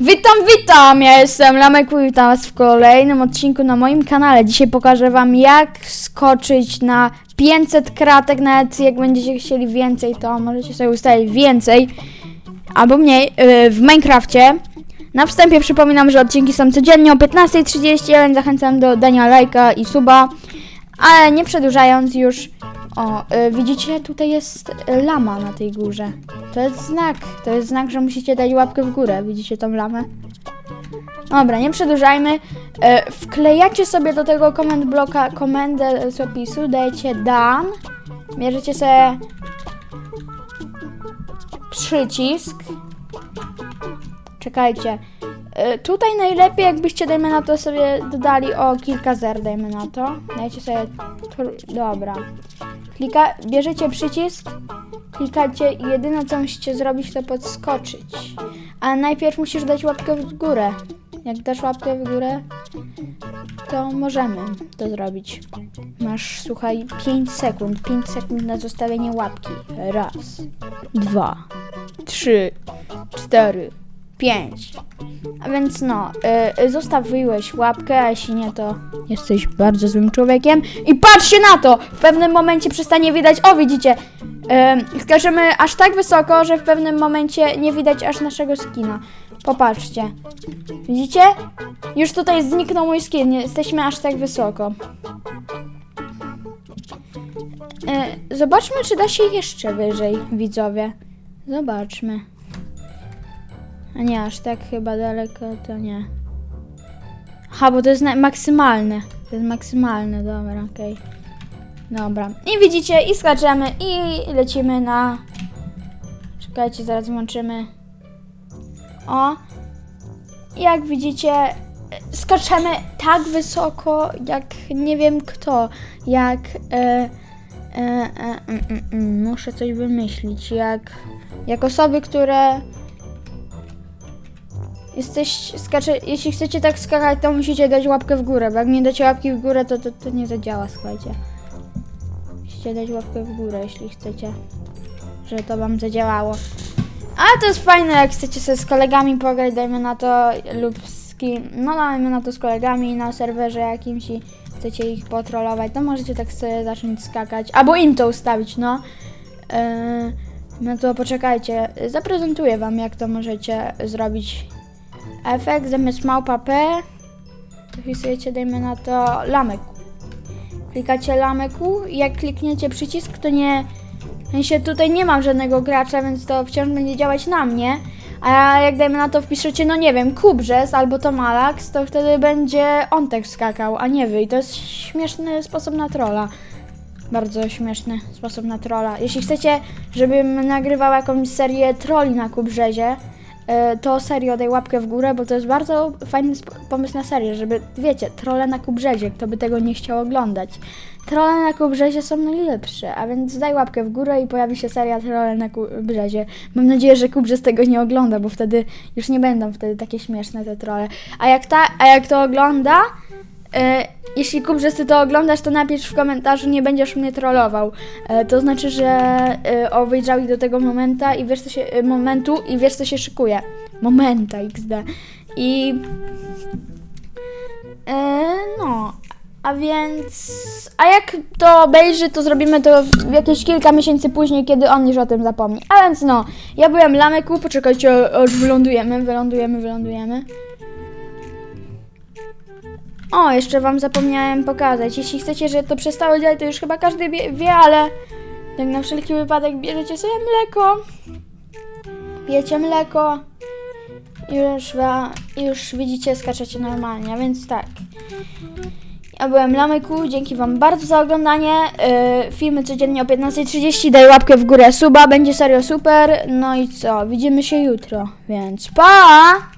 Witam, witam! Ja jestem Lamek i witam was w kolejnym odcinku na moim kanale. Dzisiaj pokażę wam jak skoczyć na 500 kratek, nawet jak będziecie chcieli więcej, to możecie sobie ustalić więcej albo mniej yy, w Minecrafcie. Na wstępie przypominam, że odcinki są codziennie o 15.30, więc zachęcam do dania lajka i suba. Ale nie przedłużając już, o, y, widzicie, tutaj jest y, lama na tej górze. To jest znak, to jest znak, że musicie dać łapkę w górę. Widzicie tą lamę? Dobra, nie przedłużajmy. E, wklejacie sobie do tego komend bloka komendę z opisu, dajecie done, bierzecie sobie przycisk. Czekajcie. E, tutaj najlepiej jakbyście, dajmy na to, sobie dodali o kilka zer, dajmy na to. Dajcie sobie... Dobra. Klika, bierzecie przycisk, klikacie i jedyne co musicie zrobić to podskoczyć. Ale najpierw musisz dać łapkę w górę. Jak dasz łapkę w górę, to możemy to zrobić. Masz, słuchaj, 5 sekund. 5 sekund na zostawienie łapki. Raz, dwa, trzy, cztery, pięć. A więc no, y, zostawiłeś łapkę, a jeśli nie, to jesteś bardzo złym człowiekiem. I patrzcie na to! W pewnym momencie przestanie widać, o widzicie, y, skażemy aż tak wysoko, że w pewnym momencie nie widać aż naszego skina. Popatrzcie. Widzicie? Już tutaj zniknął mój skin, jesteśmy aż tak wysoko. Y, zobaczmy, czy da się jeszcze wyżej, widzowie. Zobaczmy. A nie, aż tak chyba daleko to nie. Ha, bo to jest maksymalne. To jest maksymalne, dobra, okej. Dobra. I widzicie, i skaczemy, i lecimy na... Czekajcie, zaraz włączymy. O. Jak widzicie, skaczemy tak wysoko, jak nie wiem kto. Jak... E, e, e, mm, mm, mm, muszę coś wymyślić. Jak... Jak osoby, które... Jesteś, skacze, jeśli chcecie tak skakać, to musicie dać łapkę w górę, bo jak nie dacie łapki w górę, to, to, to nie zadziała, słuchajcie. Musicie dać łapkę w górę, jeśli chcecie, żeby to wam zadziałało. Ale to jest fajne, jak chcecie sobie z kolegami pograć, dajmy na to, lub z kim, no dajmy na to z kolegami na serwerze jakimś i chcecie ich potrolować, to możecie tak sobie zacząć skakać, albo im to ustawić, no. Yy, no to poczekajcie, zaprezentuję wam, jak to możecie zrobić efekt zamiast małpa P wpisujecie, dajmy na to lamek. Klikacie lameku i jak klikniecie przycisk, to nie... W sensie tutaj nie mam żadnego gracza, więc to wciąż będzie działać na mnie. A jak dajmy na to wpiszecie, no nie wiem, Kubrzes albo Tomalax, to wtedy będzie on tak skakał, a nie wy. I to jest śmieszny sposób na trolla. Bardzo śmieszny sposób na trolla. Jeśli chcecie, żebym nagrywał jakąś serię trolli na Kubrzezie, to serio daj łapkę w górę, bo to jest bardzo fajny pomysł na serię, żeby, wiecie, trolle na Kubrzezie, kto by tego nie chciał oglądać. Trolle na Kubrzezie są najlepsze, a więc daj łapkę w górę i pojawi się seria Trolle na Kubrzezie. Mam nadzieję, że Kubrzez tego nie ogląda, bo wtedy już nie będą wtedy takie śmieszne te trolle. A jak, ta, a jak to ogląda, E, jeśli Kubrzes, ty to oglądasz, to napisz w komentarzu, nie będziesz mnie trollował. E, to znaczy, że e, obejrzał do tego momenta i wiesz, co się, e, momentu i wiesz, co się szykuje. Momenta XD. I... E, no, a więc... A jak to obejrzy, to zrobimy to jakieś kilka miesięcy później, kiedy on już o tym zapomni. A więc no, ja byłem Lameku, poczekajcie, aż wylądujemy, wylądujemy, wylądujemy. O, jeszcze wam zapomniałem pokazać. Jeśli chcecie, żeby to przestało działać, to już chyba każdy wie, wie, ale tak na wszelki wypadek bierzecie sobie mleko. Pijecie mleko. I już, już widzicie, skaczecie normalnie, więc tak. Ja byłem Lamyku, dzięki wam bardzo za oglądanie. Yy, filmy codziennie o 15.30, daj łapkę w górę, suba, będzie serio super. No i co, widzimy się jutro, więc pa!